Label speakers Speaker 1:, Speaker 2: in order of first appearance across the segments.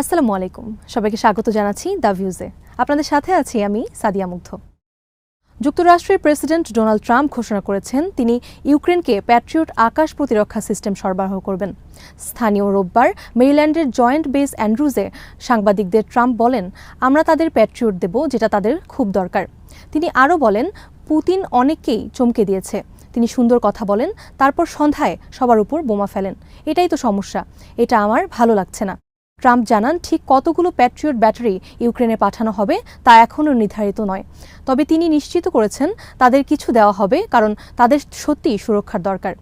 Speaker 1: আসসালামু আলাইকুম। সবাইকে স্বাগত জানাচ্ছি দ্য ভিউজে। আপনাদের সাথে আছি আমি সাদিয়া মুগ্ধ। যুক্তরাষ্ট্রের প্রেসিডেন্ট ডোনাল্ড ট্রাম্প ঘোষণা করেছেন, তিনি ইউক্রেনকে প্যাট্রিয়ট আকাশ প্রতিরক্ষা সিস্টেম সরবরাহ করবেন। স্থানীয় রোববার মেরিল্যান্ডের জয়েন্ট বেস অ্যান্ড্রুজে সাংবাদিকদের ট্রাম্প বলেন, আমরা তাদের প্যাট্রিয়ট দেব, যেটা তাদের খুব দরকার। তিনি আরও বলেন, পুতিন অনেককেই চমকে দিয়েছে। তিনি সুন্দর কথা বলেন, তারপর সন্ধ্যায় সবার উপর বোমা ফেলেন। এটাই তো সমস্যা। এটা আমার ভালো লাগছে না। ট্রাম্প জানান, ঠিক কতগুলো প্যাট্রিয়ট ব্যাটারি ইউক্রেনে পাঠানো হবে তা এখনও নির্ধারিত নয়। তবে তিনি নিশ্চিত করেছেন তাদের কিছু দেওয়া হবে, কারণ তাদের সত্যিই সুরক্ষার দরকার।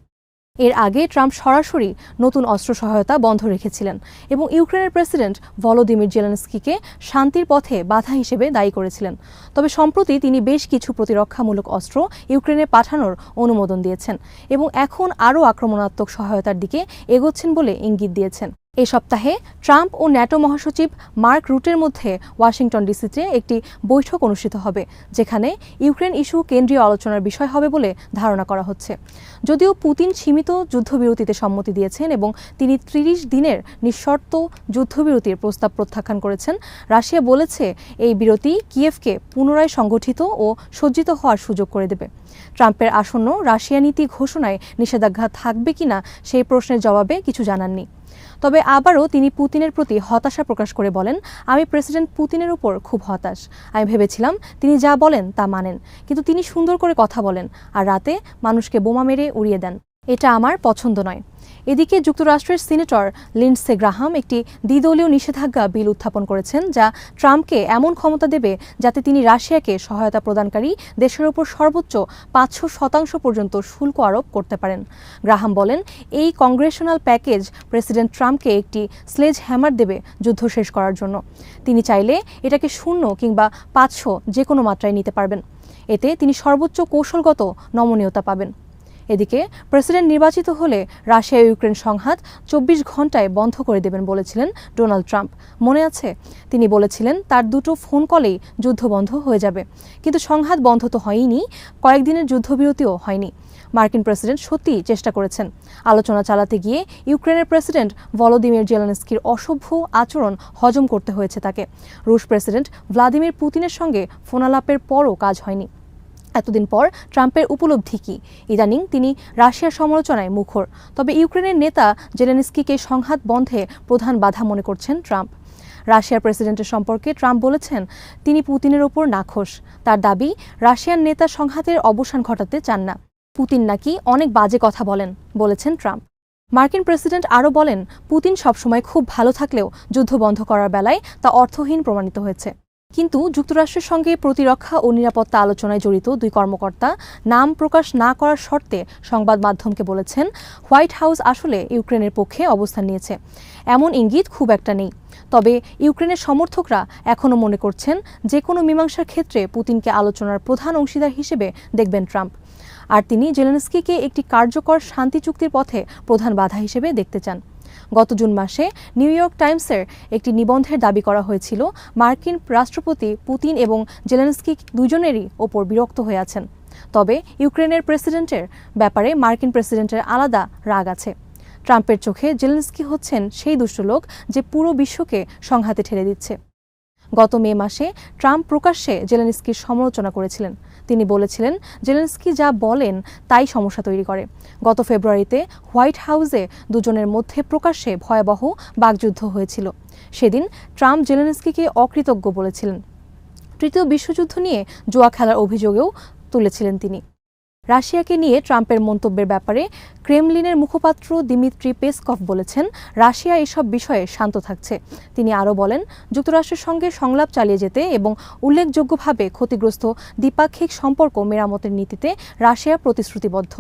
Speaker 1: এর আগে ট্রাম্প সরাসরি নতুন অস্ত্র সহায়তা বন্ধ রেখেছিলেন এবং ইউক্রেনের প্রেসিডেন্ট ভলোদিমির জেলেনস্কিকে শান্তির পথে বাধা হিসেবে দায়ী করেছিলেন। তবে সম্প্রতি তিনি বেশ কিছু প্রতিরক্ষামূলক অস্ত্র ইউক্রেনে পাঠানোর অনুমোদন দিয়েছেন এবং এখন আরও আক্রমণাত্মক সহায়তার দিকে এগোচ্ছেন বলে ইঙ্গিত দিয়েছেন। এ সপ্তাহে ট্রাম্প ও ন্যাটো মহাসচিব মার্ক রুটের মধ্যে ওয়াশিংটন ডিসিতে একটি বৈঠক অনুষ্ঠিত হবে, যেখানে ইউক্রেন ইস্যু কেন্দ্রীয় আলোচনার বিষয় হবে বলে ধারণা করা হচ্ছে। যদিও পুতিন সীমিত যুদ্ধবিরতিতে সম্মতি দিয়েছেন এবং তিনি ত্রিশ দিনের নিঃশর্ত যুদ্ধবিরতির প্রস্তাব প্রত্যাখ্যান করেছেন, রাশিয়া বলেছে এই বিরতি কিয়েভকে পুনরায় সংগঠিত ও সজ্জিত হওয়ার সুযোগ করে দেবে। ট্রাম্পের আসন্ন রাশিয়া নীতি ঘোষণায় নিষেধাজ্ঞা থাকবে কিনা সেই প্রশ্নের জবাবে কিছু জানাননি। তবে আবারও তিনি পুতিনের প্রতি হতাশা প্রকাশ করে বলেন, আমি প্রেসিডেন্ট পুতিনের উপর খুব হতাশ। আমি ভেবেছিলাম তিনি যা বলেন তা মানেন। কিন্তু তিনি সুন্দর করে কথা বলেন আর রাতে মানুষকে বোমা মেরে উড়িয়ে দেন। এটা আমার পছন্দ নয়। এদিকে যুক্তরাষ্ট্রের সিনেটর লিন্ডসে গ্রাহাম একটি দ্বিদলীয় নিষেধাজ্ঞা বিল উত্থাপন করেছেন যা ট্রাম্পকে এমন ক্ষমতা দেবে যাতে তিনি রাশিয়াকে সহায়তা প্রদানকারী দেশের ওপর সর্বোচ্চ পাঁচশো শতাংশ পর্যন্ত শুল্ক আরোপ করতে পারেন। গ্রাহাম বলেন, এই কংগ্রেশনাল প্যাকেজ প্রেসিডেন্ট ট্রাম্পকে একটি স্লেজ হ্যামার দেবে যুদ্ধ শেষ করার জন্য। তিনি চাইলে এটাকে শূন্য কিংবা পাঁচশো যে কোনো মাত্রায় নিতে পারবেন। এতে তিনি সর্বোচ্চ কৌশলগত নমনীয়তা পাবেন। এদিকে প্রেসিডেন্ট নির্বাচিত হলে রাশিয়া ইউক্রেন সংঘাত চব্বিশ ঘন্টায় বন্ধ করে দেবেন বলেছিলেন ডোনাল্ড ট্রাম্প। মনে আছে, তিনি বলেছিলেন, তার দুটো ফোন কলেই যুদ্ধ বন্ধ হয়ে যাবে। কিন্তু সংঘাত বন্ধ তো হয়নি কয়েকদিনের যুদ্ধবিরতিও হয়নি। মার্কিন প্রেসিডেন্ট সত্যিই চেষ্টা করেছেন। আলোচনা চালাতে গিয়ে ইউক্রেনের প্রেসিডেন্ট ভলোদিমির জেলানস্কির অসভ্য আচরণ হজম করতে হয়েছে তাকে। রুশ প্রেসিডেন্ট ভ্লাদিমির পুতিনের সঙ্গে ফোনালাপের পরও কাজ হয়নি। এতদিন পর ট্রাম্পের উপলব্ধি কি? ইদানিং তিনি রাশিয়ার সমালোচনায় মুখর। তবে ইউক্রেনের নেতা জেলেনস্কিকে সংঘাত বন্ধে প্রধান বাধা মনে করছেন ট্রাম্প। রাশিয়ার প্রেসিডেন্টের সম্পর্কে ট্রাম্প বলেছেন, তিনি পুতিনের ওপর নাখোশ। তার দাবি, রাশিয়ার নেতা সংঘাতের অবসান ঘটাতে চান না। পুতিন নাকি অনেক বাজে কথা বলেন, বলেছেন ট্রাম্প। মার্কিন প্রেসিডেন্ট আরও বলেন, পুতিন সবসময় খুব ভালো থাকলেও যুদ্ধ বন্ধ করার বেলায় তা অর্থহীন প্রমাণিত হয়েছে। কিন্তু যুক্তরাষ্ট্রের সঙ্গে প্রতিরক্ষা ও নিরাপত্তা আলোচনায় জড়িত দুই কর্মকর্তা নাম প্রকাশ না করার শর্তে সংবাদ মাধ্যমকে বলেছেন, হোয়াইট হাউস আসলে ইউক্রেনের পক্ষে অবস্থান নিয়েছে। এমন ইঙ্গিত খুব একটা নেই। তবে ইউক্রেনের সমর্থকরা এখনও মনে করছেন যে কোনো মীমাংসার ক্ষেত্রে পুতিনকে আলোচনার প্রধান অংশীদার হিসেবে দেখবেন ট্রাম্প। আর তিনি জেলেনস্কিকে একটি কার্যকর শান্তি চুক্তির পথে প্রধান বাধা হিসেবে দেখতে চান। গত জুন মাসে নিউ ইয়র্ক টাইমসের একটি নিবন্ধের দাবি করা হয়েছিল, মার্কিন রাষ্ট্রপতি পুতিন এবং জেলেন্সকি দুজনেরই ওপর বিরক্ত হয়ে আছেন। তবে ইউক্রেনের প্রেসিডেন্টের ব্যাপারে মার্কিন প্রেসিডেন্টের আলাদা রাগ আছে। ট্রাম্পের চোখে জেলেন্সকি হচ্ছেন সেই দুষ্ট লোক যে পুরো বিশ্বকে সংঘাতে ঠেলে দিচ্ছে। গত মে মাসে ট্রাম্প প্রকাশ্যে জেলেনস্কির সমালোচনা করেছিলেন। তিনি বলেছিলেন, জেলেনস্কি যা বলেন, তাই সমস্যা তৈরি করে। গত ফেব্রুয়ারিতে হোয়াইট হাউসে দুজনের মধ্যে প্রকাশ্যে ভয়াবহ বাগযুদ্ধ হয়েছিল। সেদিন ট্রাম্প জেলেনস্কিকে অকৃতজ্ঞ বলেছিলেন। তৃতীয় বিশ্বযুদ্ধ নিয়ে জুয়া খেলার অভিযোগেও তুলেছিলেন তিনি। রাশিয়াকে নিয়ে ট্রাম্পের মন্তব্যের ব্যাপারে ক্রেমলিনের মুখপাত্র দিমিত্রি পেসকফ বলেছেন, রাশিয়া এসব বিষয়ে শান্ত থাকছে। তিনি আরও বলেন, যুক্তরাষ্ট্রের সঙ্গে সংলাপ চালিয়ে যেতে এবং উল্লেখযোগ্যভাবে ক্ষতিগ্রস্ত দ্বিপাক্ষিক সম্পর্ক মেরামতের নীতিতে রাশিয়া প্রতিশ্রুতিবদ্ধ।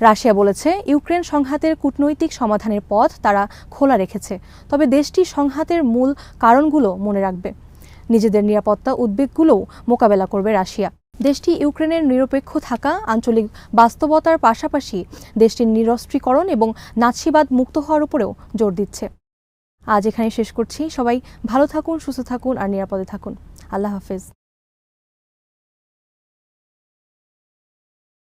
Speaker 1: রাশিয়া বলেছে, ইউক্রেন সংঘাতের কূটনৈতিক সমাধানের পথ তারা খোলা রেখেছে, তবে দেশটি সংঘাতের মূল কারণগুলো মনে রাখবে। নিজেদের নিরাপত্তা উদ্বেগগুলোও মোকাবেলা করবে রাশিয়া। দেশটি ইউক্রেনের নিরপেক্ষ থাকা, আঞ্চলিক বাস্তবতার পাশাপাশি দেশটির নিরস্ত্রীকরণ এবং নাৎসিবাদ মুক্ত হওয়ার উপরেও জোর দিচ্ছে। আজ এখানে শেষ করছি। সবাই ভালো থাকুন, সুস্থ থাকুন আর নিরাপদে থাকুন। আল্লাহ হাফেজ।